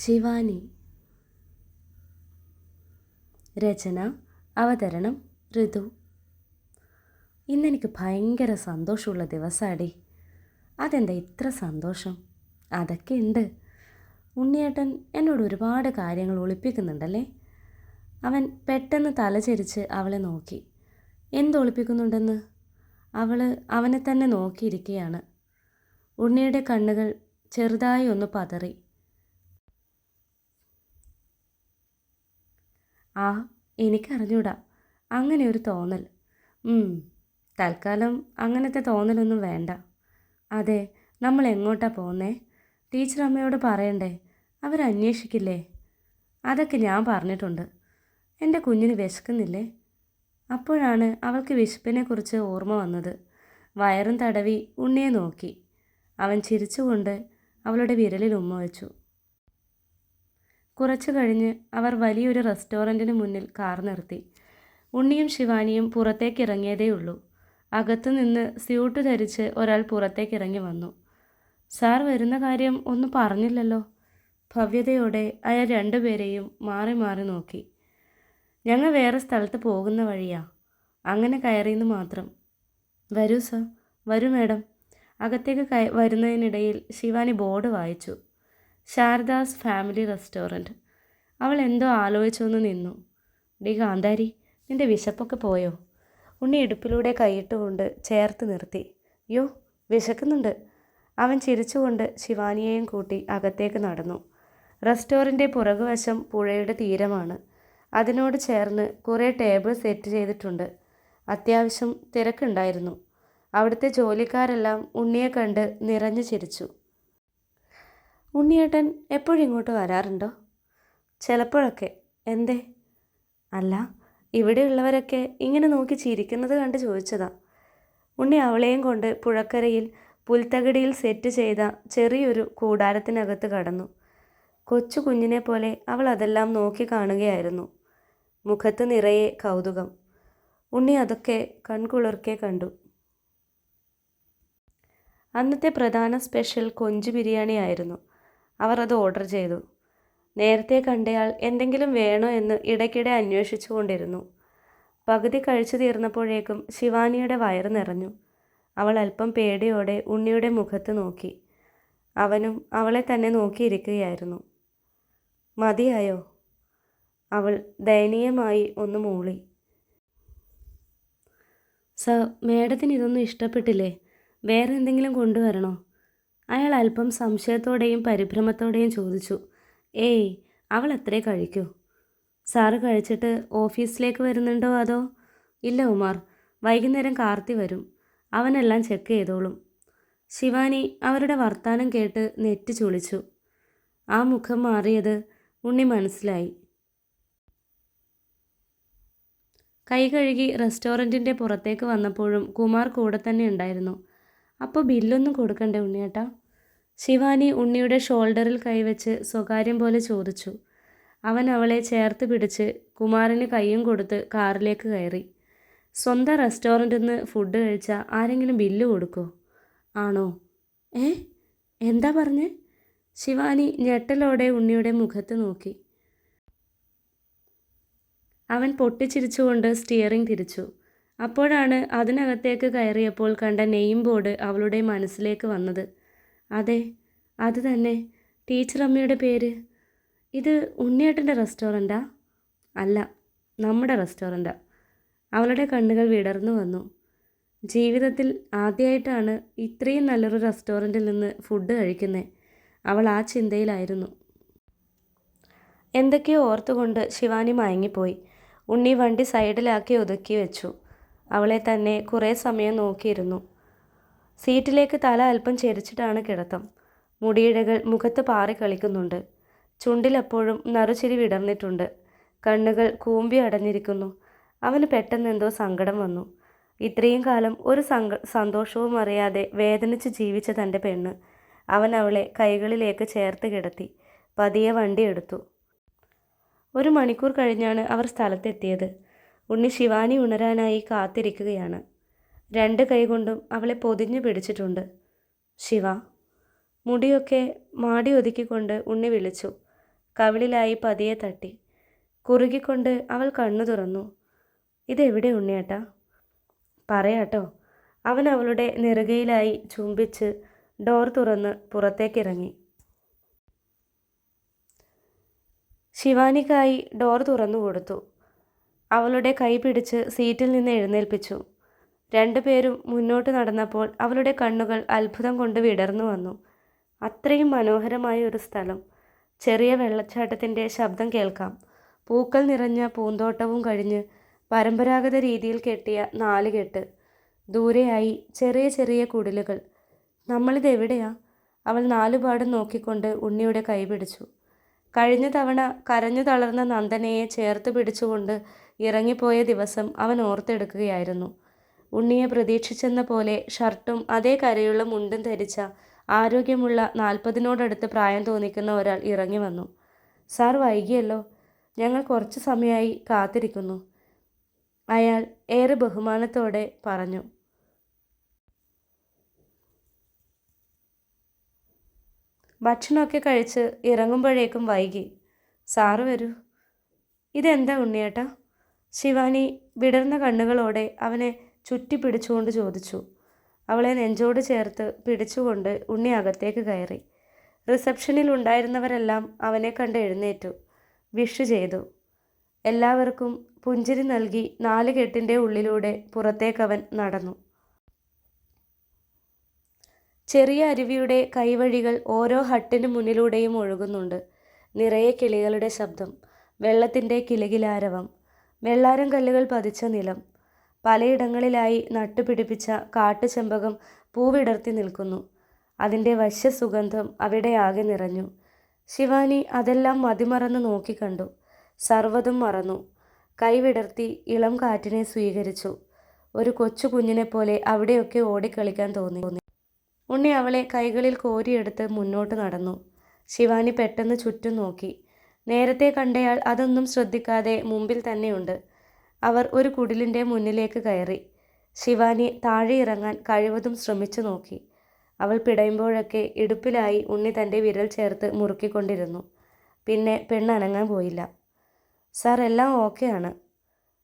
ശിവാനി. രചന അവതരണം ഋതു. ഇന്നെനിക്ക് ഭയങ്കര സന്തോഷമുള്ള ദിവസമാടി അതെന്താ ഇത്ര സന്തോഷം? അതൊക്കെ ഉണ്ട് ഉണ്ണിയേട്ടൻ എന്നോട് ഒരുപാട് കാര്യങ്ങൾ ഒളിപ്പിക്കുന്നുണ്ടല്ലേ? അവൻ പെട്ടെന്ന് തലചരിച്ച് അവളെ നോക്കി. എന്തൊളിപ്പിക്കുന്നുണ്ടെന്ന് അവൾ അവനെ തന്നെ നോക്കിയിരിക്കുകയാണ് ഉണ്ണിയുടെ കണ്ണുകൾ ചെറുതായി ഒന്ന് പതറി. ആ എനിക്കറിഞ്ഞൂടാ. അങ്ങനെ ഒരു തോന്നൽ. തൽക്കാലം അങ്ങനത്തെ തോന്നലൊന്നും വേണ്ട. അതെ നമ്മൾ എങ്ങോട്ടാ പോന്നേ? ടീച്ചർ അമ്മയോട് പറയണ്ടേ? അവരന്വേഷിക്കില്ലേ അതൊക്കെ ഞാൻ പറഞ്ഞിട്ടുണ്ട്. എന്റെ കുഞ്ഞിന് വിശക്കുന്നില്ലേ? അപ്പോഴാണ് അവൾക്ക് വിശപ്പിനെക്കുറിച്ച് ഓർമ്മ വന്നത്. വയറും തടവി ഉണ്ണിയെ നോക്കി. അവൻ ചിരിച്ചുകൊണ്ട് അവളുടെ വിരലിൽ ഉമ്മ വെച്ചു. കുറച്ചു കഴിഞ്ഞ് അവർ വലിയൊരു റെസ്റ്റോറന്റിന് മുന്നിൽ കാർ നിർത്തി. ഉണ്ണിയും ശിവാനിയും പുറത്തേക്ക് ഇറങ്ങിയതേയുള്ളൂ അകത്തുനിന്ന് സ്യൂട്ട് ധരിച്ച് ഒരാൾ പുറത്തേക്ക് ഇറങ്ങി വന്നു. സാർ വരുന്ന കാര്യം ഒന്നും പറഞ്ഞില്ലല്ലോ? ഭവ്യതയോടെ അയാൾ രണ്ടുപേരെയും മാറി മാറി നോക്കി. ഞങ്ങൾ വേറെ സ്ഥലത്ത് പോകുന്ന വഴിയാ. അങ്ങനെ കയറിയെന്ന് മാത്രം. വരൂ സർ. വരൂ മാഡം. അകത്തേക്ക് കയ വരുന്നതിനിടയിൽ ശിവാനി ബോർഡ് വായിച്ചു. Sharada's family restaurant. അവൾ എന്തോ ആലോചിച്ചൊന്ന് നിന്നു. ഡി കാന്താരി നിന്റെ വിശപ്പൊക്കെ പോയോ? ഉണ്ണി ഇടുപ്പിലൂടെ കൈയിട്ടുകൊണ്ട് ചേർത്ത് നിർത്തി. യോ വിശക്കുന്നുണ്ട്. അവൻ ചിരിച്ചുകൊണ്ട് ശിവാനിയെയും കൂട്ടി അകത്തേക്ക് നടന്നു. റെസ്റ്റോറന്റ് പുറകുവശം പുഴയുടെ തീരമാണ്. അതിനോട് ചേർന്ന് കുറേ ടേബിൾ സെറ്റ് ചെയ്തിട്ടുണ്ട്. അത്യാവശ്യം തിരക്കുണ്ടായിരുന്നു. അവിടുത്തെ ജോലിക്കാരെല്ലാം ഉണ്ണിയെ കണ്ട് നിറഞ്ഞു ചിരിച്ചു. ഉണ്ണിയേട്ടൻ എപ്പോഴും ഇങ്ങോട്ട് വരാറുണ്ടോ? ചിലപ്പോഴൊക്കെ. എന്തേ? അല്ല ഇവിടെയുള്ളവരൊക്കെ ഇങ്ങനെ നോക്കി ചിരിക്കുന്നത് കണ്ട് ചോദിച്ചതാ. ഉണ്ണി അവളെയും കൊണ്ട് പുഴക്കരയിൽ പുൽത്തകിടിയിൽ സെറ്റ് ചെയ്ത ചെറിയൊരു കൂടാരത്തിനകത്ത് കടന്നു. കൊച്ചു കുഞ്ഞിനെ പോലെ അവൾ അതെല്ലാം നോക്കി കാണുകയായിരുന്നു. മുഖത്ത് നിറയെ കൗതുകം. ഉണ്ണി അതൊക്കെ കൺകുളിർക്കെ കണ്ടു. അന്നത്തെ പ്രധാന സ്പെഷ്യൽ കൊഞ്ച് ബിരിയാണി ആയിരുന്നു അവർ അത് ഓർഡർ ചെയ്തു. നേരത്തെ കണ്ടയാൾ എന്തെങ്കിലും വേണോ എന്ന് ഇടയ്ക്കിടെ അന്വേഷിച്ചു കൊണ്ടിരുന്നു. പകുതി കഴിച്ചു തീർന്നപ്പോഴേക്കും ശിവാനിയുടെ വയറ് നിറഞ്ഞു. അവൾ അല്പം പേടിയോടെ ഉണ്ണിയുടെ മുഖത്ത് നോക്കി. അവനും അവളെ തന്നെ നോക്കിയിരിക്കുകയായിരുന്നു. മതിയായോ? അവൾ ദയനീയമായി ഒന്ന് മൂളി. സർ മേഡത്തിന് ഇതൊന്നും ഇഷ്ടപ്പെട്ടില്ലേ? വേറെ എന്തെങ്കിലും കൊണ്ടുവരണോ? അയാൾ അല്പം സംശയത്തോടെയും പരിഭ്രമത്തോടെയും ചോദിച്ചു ഏയ് അവൾ അത്രേ കഴിക്കൂ? സാറ് കഴിച്ചിട്ട് ഓഫീസിലേക്ക് വരുന്നുണ്ടോ അതോ? ഇല്ല ഉമാർ. വൈകുന്നേരം കാർത്തി വരും. അവനെല്ലാം ചെക്ക് ചെയ്തോളും. ശിവാനി അവരുടെ വർത്താനം കേട്ട് നെറ്റി ചുളിച്ചു. ആ മുഖം മാറിയത് ഉണ്ണി മനസ്സിലായി. കൈ കഴുകി റെസ്റ്റോറന്റിന്റെ പുറത്തേക്ക് വന്നപ്പോഴും കുമാർ കൂടെ തന്നെ ഉണ്ടായിരുന്നു. അപ്പോൾ ബില്ലൊന്നും കൊടുക്കണ്ടേ ഉണ്ണിയേട്ടാ? ശിവാനി ഉണ്ണിയുടെ ഷോൾഡറിൽ കൈവച്ച് സ്വകാര്യം പോലെ ചോദിച്ചു. അവൻ അവളെ ചേർത്ത് പിടിച്ച് കുമാറിന് കൈയും കൊടുത്ത് കാറിലേക്ക് കയറി. സ്വന്തം റെസ്റ്റോറന്റിൽ നിന്ന് ഫുഡ് കഴിച്ചാൽ ആരെങ്കിലും ബില്ല് കൊടുക്കോ? ആണോ? ഏ? എന്താ പറഞ്ഞേ? ശിവാനി ഞെട്ടലോടെ ഉണ്ണിയുടെ മുഖത്ത് നോക്കി. അവൻ പൊട്ടിച്ചിരിച്ചുകൊണ്ട് സ്റ്റിയറിംഗ് തിരിച്ചു. അപ്പോഴാണ് അതിനകത്തേക്ക് കയറിയപ്പോൾ കണ്ട നെയിം ബോർഡ് അവളുടെ മനസ്സിലേക്ക് വന്നത്. അതെ അത് തന്നെ. ടീച്ചർ അമ്മയുടെ പേര്. ഇത് ഉണ്ണിയേട്ടന്റെ റെസ്റ്റോറന്റാ അല്ല നമ്മുടെ റെസ്റ്റോറന്റാ അവളുടെ കണ്ണുകൾ വിടർന്നു വന്നു. ജീവിതത്തിൽ ആദ്യമായിട്ടാണ് ഇത്രയും നല്ലൊരു റെസ്റ്റോറന്റിൽ നിന്ന് ഫുഡ് കഴിക്കുന്നത് അവൾ ആ ചിന്തയിലായിരുന്നു. എന്തൊക്കെയോ ഓർത്തുകൊണ്ട് ശിവാനി മയങ്ങിപ്പോയി. ഉണ്ണി വണ്ടി സൈഡിലാക്കി ഒതുക്കി വെച്ചു. അവളെ തന്നെ കുറേ സമയം നോക്കിയിരുന്നു. സീറ്റിലേക്ക് തല അല്പം ചെരിച്ചിട്ടാണ് കിടത്തം. മുടിയിഴകൾ മുഖത്ത് പാറി കളിക്കുന്നുണ്ട്. ചുണ്ടിലെപ്പോഴും നറുചിരി വിടർന്നിട്ടുണ്ട്. കണ്ണുകൾ കൂമ്പി അടഞ്ഞിരിക്കുന്നു. അവന് പെട്ടെന്ന് എന്തോ സങ്കടം വന്നു. ഇത്രയും കാലം ഒരു സങ്ക സന്തോഷവും അറിയാതെ വേദനിച്ച് ജീവിച്ച തന്റെ പെണ്ണ് അവൻ അവളെ കൈകളിലേക്ക് ചേർത്ത് കിടത്തി പതിയെ വണ്ടി എടുത്തു. ഒരു മണിക്കൂർ കഴിഞ്ഞാണ് അവർ സ്ഥലത്തെത്തിയത്. ഉണ്ണി ശിവാനി ഉണരാനായി കാത്തിരിക്കുകയാണ്. രണ്ട് കൈകൊണ്ടും അവളെ പൊതിഞ്ഞു പിടിച്ചിട്ടുണ്ട്. ശിവ മുടിയൊക്കെ മാടി ഒതുക്കിക്കൊണ്ട് ഉണ്ണി വിളിച്ചു. കവിളിലായി പതിയെ തട്ടി. കുറുകിക്കൊണ്ട് അവൾ കണ്ണു തുറന്നു. ഇതെവിടെ ഉണ്ണിയേട്ടാ? പറയാട്ടോ. അവൻ അവളുടെ നെറുകയിലായി ചുംബിച്ച് ഡോർ തുറന്ന് പുറത്തേക്കിറങ്ങി. ശിവാനിക്കായി ഡോർ തുറന്നു കൊടുത്തു. അവളുടെ കൈ പിടിച്ച് സീറ്റിൽ നിന്ന് എഴുന്നേൽപ്പിച്ചു. രണ്ടുപേരും മുന്നോട്ട് നടന്നപ്പോൾ അവളുടെ കണ്ണുകൾ അത്ഭുതം കൊണ്ട് വിടർന്നു വന്നു. അത്രയും മനോഹരമായ ഒരു സ്ഥലം. ചെറിയ വെള്ളച്ചാട്ടത്തിന്റെ ശബ്ദം കേൾക്കാം. പൂക്കൾ നിറഞ്ഞ പൂന്തോട്ടവും കഴിഞ്ഞ് പരമ്പരാഗത രീതിയിൽ കെട്ടിയ നാലുകെട്ട്. ദൂരെയായി ചെറിയ ചെറിയ കുടിലുകൾ. നമ്മളിതെവിടെയാ അവൾ നാലുപാടും നോക്കിക്കൊണ്ട് ഉണ്ണിയുടെ കൈ പിടിച്ചു. കഴിഞ്ഞ തവണ കരഞ്ഞു തളർന്ന നന്ദനയെ ചേർത്ത് പിടിച്ചുകൊണ്ട് ഇറങ്ങിപ്പോയ ദിവസം അവൻ ഓർത്തെടുക്കുകയായിരുന്നു. ഉണ്ണിയെ പ്രതീക്ഷിച്ചെന്ന പോലെ ഷർട്ടും അതേ കരയുള്ള മുണ്ടും ധരിച്ച ആരോഗ്യമുള്ള നാൽപ്പതിനോടടുത്ത് പ്രായം തോന്നിക്കുന്ന ഒരാൾ ഇറങ്ങി വന്നു. സാർ വൈകിയല്ലോ. ഞങ്ങൾ കുറച്ച് സമയമായി കാത്തിരിക്കുന്നു അയാൾ ഏറെ ബഹുമാനത്തോടെ പറഞ്ഞു. ഭക്ഷണമൊക്കെ കഴിച്ച് ഇറങ്ങുമ്പോഴേക്കും വൈകി. സാറ് വരൂ. ഇതെന്താ ഉണ്ണിയേട്ടാ? ശിവാനി വിടർന്ന കണ്ണുകളോടെ അവനെ ചുറ്റി പിടിച്ചുകൊണ്ട് ചോദിച്ചു. അവളെ നെഞ്ചോട് ചേർത്ത് പിടിച്ചുകൊണ്ട് ഉണ്ണി അകത്തേക്ക് കയറി. റിസപ്ഷനിൽ ഉണ്ടായിരുന്നവരെല്ലാം അവനെ കണ്ട് എഴുന്നേറ്റു. വിഷ് ചെയ്തു. എല്ലാവർക്കും പുഞ്ചിരി നൽകി നാല് കെട്ടിന്റെ ഉള്ളിലൂടെ പുറത്തേക്കവൻ നടന്നു. ചെറിയ അരുവിയുടെ കൈവഴികൾ ഓരോ ഹട്ടിന് മുന്നിലൂടെയും ഒഴുകുന്നുണ്ട്. നിറയെ കിളികളുടെ ശബ്ദം വെള്ളത്തിന്റെ കിലകിലാരവം വെള്ളാരം കല്ലുകൾ പതിച്ച നിലം പലയിടങ്ങളിലായി നട്ടുപിടിപ്പിച്ച കാട്ടുചെമ്പകം പൂവിടർത്തി നിൽക്കുന്നു. അതിന്റെ വശ്യസുഗന്ധം അവിടെ ആകെ നിറഞ്ഞു. ശിവാനി അതെല്ലാം മതിമറന്ന് നോക്കിക്കണ്ടു സർവതും മറന്നു. കൈവിടർത്തി ഇളം കാറ്റിനെ സ്വീകരിച്ചു. ഒരു കൊച്ചു കുഞ്ഞിനെ പോലെ അവിടെയൊക്കെ ഓടിക്കളിക്കാൻ തോന്നി. ഉണ്ണി അവളെ കൈകളിൽ കോരിയെടുത്ത് മുന്നോട്ട് നടന്നു. ശിവാനി പെട്ടെന്ന് ചുറ്റും നോക്കി. നേരത്തെ കണ്ടയാൾ അതൊന്നും ശ്രദ്ധിക്കാതെ മുമ്പിൽ തന്നെയുണ്ട്. അവർ ഒരു കുടിലിന്റെ മുന്നിലേക്ക് കയറി. ശിവാനി താഴെ ഇറങ്ങാൻ കഴിവതും ശ്രമിച്ചു നോക്കി. അവൾ പിടയുമ്പോഴൊക്കെ ഇടുപ്പിലായി ഉണ്ണി തന്റെ വിരൽ ചേർത്ത് മുറുക്കിക്കൊണ്ടിരുന്നു. പിന്നെ പെണ്ണനങ്ങാൻ പോയില്ല. സാർ എല്ലാം ഓക്കെയാണ്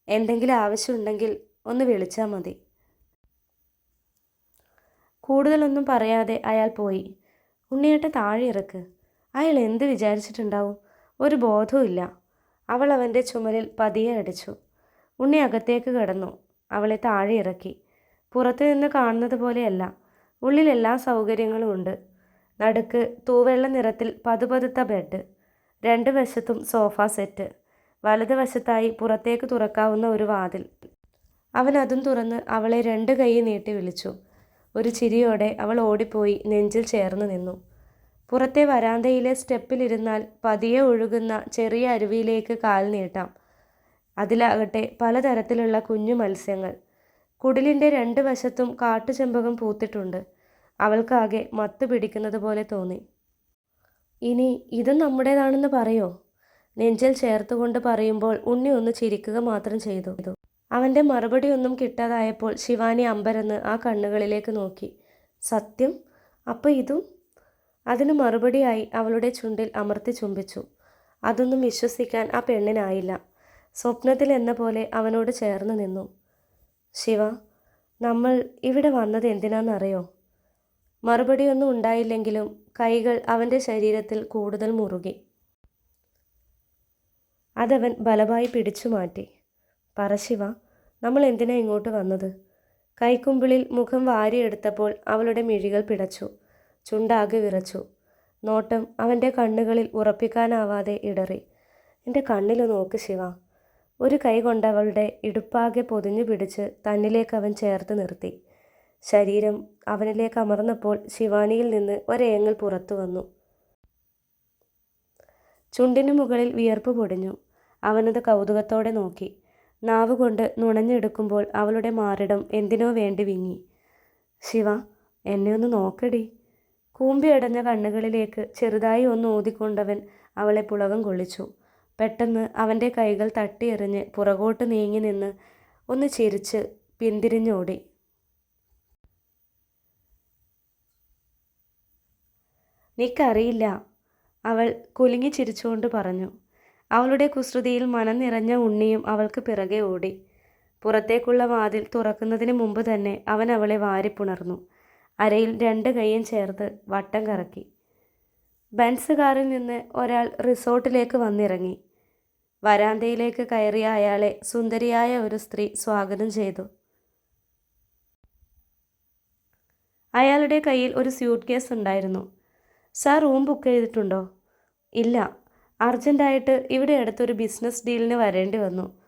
എന്തെങ്കിലും ആവശ്യമുണ്ടെങ്കിൽ ഒന്ന് വിളിച്ചാൽ മതി. കൂടുതലൊന്നും പറയാതെ അയാൾ പോയി. ഉണ്ണിയേട്ട താഴെ ഇറക്ക്. അയാൾ എന്ത് വിചാരിച്ചിട്ടുണ്ടാവും? ഒരു ബോധവുമില്ല അവൾ അവന്റെ ചുമലിൽ പതിയെ അടിച്ചു. ഉണ്ണി അകത്തേക്ക് കടന്നു. അവളെ താഴെ ഇറക്കി. പുറത്തു നിന്ന് കാണുന്നത് പോലെയല്ല. ഉള്ളിൽ എല്ലാ സൗകര്യങ്ങളും ഉണ്ട്. നടുക്ക് തൂവെള്ള നിറത്തിൽ പതുപതുത്ത ബെഡ് രണ്ട് വശത്തും സോഫ സെറ്റ് വലതുവശത്തായി പുറത്തേക്ക് തുറക്കാവുന്ന ഒരു വാതിൽ. അവൻ അതും തുറന്ന് അവളെ രണ്ട് കൈ നീട്ടി വിളിച്ചു. ഒരു ചിരിയോടെ അവൾ ഓടിപ്പോയി നെഞ്ചിൽ ചേർന്ന് നിന്നു. പുറത്തെ വരാന്തയിലെ സ്റ്റെപ്പിലിരുന്നാൽ പതിയെ ഒഴുകുന്ന ചെറിയ അരുവിയിലേക്ക് കാൽ നീട്ടാം. അതിലാകട്ടെ പലതരത്തിലുള്ള കുഞ്ഞു മത്സ്യങ്ങൾ. കുടിലിന്റെ രണ്ട് വശത്തും കാട്ടുചെമ്പകം പൂത്തിട്ടുണ്ട്. അവൾക്കാകെ മത്ത് പിടിക്കുന്നത് പോലെ തോന്നി. ഇനി ഇതും നമ്മുടേതാണെന്ന് പറയോ? നെഞ്ചിൽ ചേർത്തുകൊണ്ട് പറയുമ്പോൾ ഉണ്ണി ഒന്ന് ചിരിക്കുക മാത്രം ചെയ്തു. അവന്റെ മറുപടിയൊന്നും കിട്ടാതായപ്പോൾ ശിവാനി അമ്പരന്ന് ആ കണ്ണുകളിലേക്ക് നോക്കി. സത്യം? അപ്പോൾ ഇതും? അതിന് മറുപടിയായി അവളുടെ ചുണ്ടിൽ അമർത്തി ചുംബിച്ചു. അതൊന്നും വിശ്വസിക്കാൻ ആ പെണ്ണിനായില്ല. സ്വപ്നത്തിൽ എന്ന പോലെ അവനോട് ചേർന്ന് നിന്നു. ശിവ നമ്മൾ ഇവിടെ വന്നത് എന്തിനാണെന്നറിയോ മറുപടിയൊന്നും ഉണ്ടായില്ലെങ്കിലും കൈകൾ അവന്റെ ശരീരത്തിൽ കൂടുതൽ മുറുകി. അതവൻ ബലമായി പിടിച്ചു മാറ്റി. പറ ശിവ നമ്മൾ എന്തിനാ ഇങ്ങോട്ട് വന്നത്? കൈക്കുമ്പിളിൽ മുഖം വാരിയെടുത്തപ്പോൾ അവളുടെ മിഴികൾ പിടച്ചു. ചുണ്ടാകെ വിറച്ചു. നോട്ടം അവന്റെ കണ്ണുകളിൽ ഉറപ്പിക്കാനാവാതെ ഇടറി. എന്റെ കണ്ണിൽ നോക്ക് ശിവ. ഒരു കൈ കൊണ്ടവളുടെ ഇടുപ്പാകെ പൊതിഞ്ഞു പിടിച്ച് തന്നിലേക്ക് അവൻ ചേർത്ത് നിർത്തി. ശരീരം അവനിലേക്ക് അമർന്നപ്പോൾ ശിവാനിയിൽ നിന്ന് ഒരേങ്ങൽ പുറത്തു വന്നു. ചുണ്ടിനു മുകളിൽ വിയർപ്പ് പൊടിഞ്ഞു. അവനത് കൗതുകത്തോടെ നോക്കി. നാവുകൊണ്ട് നുണഞ്ഞെടുക്കുമ്പോൾ അവളുടെ മാറിടം എന്തിനോ വേണ്ടി വിങ്ങി. ശിവ എന്നെ ഒന്ന് നോക്കടി. കൂമ്പിയടഞ്ഞ കണ്ണുകളിലേക്ക് ചെറുതായി ഒന്ന് ഊതിക്കൊണ്ടവൻ അവളെ പുളകം കൊള്ളിച്ചു. പെട്ടെന്ന് അവന്റെ കൈകൾ തട്ടിയെറിഞ്ഞ് പുറകോട്ട് നീങ്ങി നിന്ന് ഒന്ന് ചിരിച്ച് പിന്തിരിഞ്ഞോടി. നിക്കറിയില്ല അവൾ കുലുങ്ങി ചിരിച്ചുകൊണ്ട് പറഞ്ഞു. അവളുടെ കുസൃതിയിൽ മനം നിറഞ്ഞ ഉണ്ണിയും അവൾക്ക് പിറകെ ഓടി. പുറത്തേക്കുള്ള വാതിൽ തുറക്കുന്നതിന് മുമ്പ് തന്നെ അവൻ അവളെ വാരിപ്പുണർന്നു. അരയിൽ രണ്ട് കൈയും ചേർത്ത് വട്ടം കറക്കി. ബെൻസ് കാറിൽ നിന്ന് ഒരാൾ റിസോർട്ടിലേക്ക് വന്നിറങ്ങി. വരാന്തയിലേക്ക് കയറിയ അയാളെ സുന്ദരിയായ ഒരു സ്ത്രീ സ്വാഗതം ചെയ്തു. അയാളുടെ കയ്യിൽ ഒരു സ്യൂട്ട് കേസ് ഉണ്ടായിരുന്നു. സാർ റൂം ബുക്ക് ചെയ്തിട്ടുണ്ടോ? ഇല്ല. അർജന്റായിട്ട് ഇവിടെ അടുത്തൊരു ബിസിനസ് ഡീലിന് വരേണ്ടി വന്നു.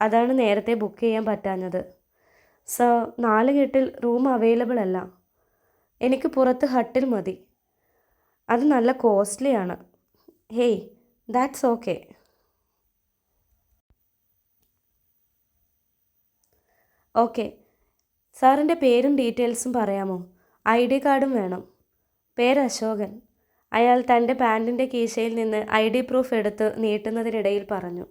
അതാണ് നേരത്തെ ബുക്ക് ചെയ്യാൻ പറ്റാഞ്ഞത്. സർ നാല് കെട്ടിൽ റൂം അവൈലബിൾ അല്ല. എനിക്ക് പുറത്ത് ഹട്ടിൽ മതി. അത് നല്ല കോസ്റ്റ്ലിയാണ്. Hey that's okay. ഓക്കെ. സാറിന്റെ പേരും ഡീറ്റെയിൽസും പറയാമോ? ഐ ഡി കാർഡും വേണം. പേര് അശോകൻ. അയാൾ തന്റെ പാന്റിന്റെ കീശയിൽ നിന്ന് ഐ ഡി പ്രൂഫ് എടുത്ത് നീട്ടുന്നതിനിടയിൽ പറഞ്ഞു.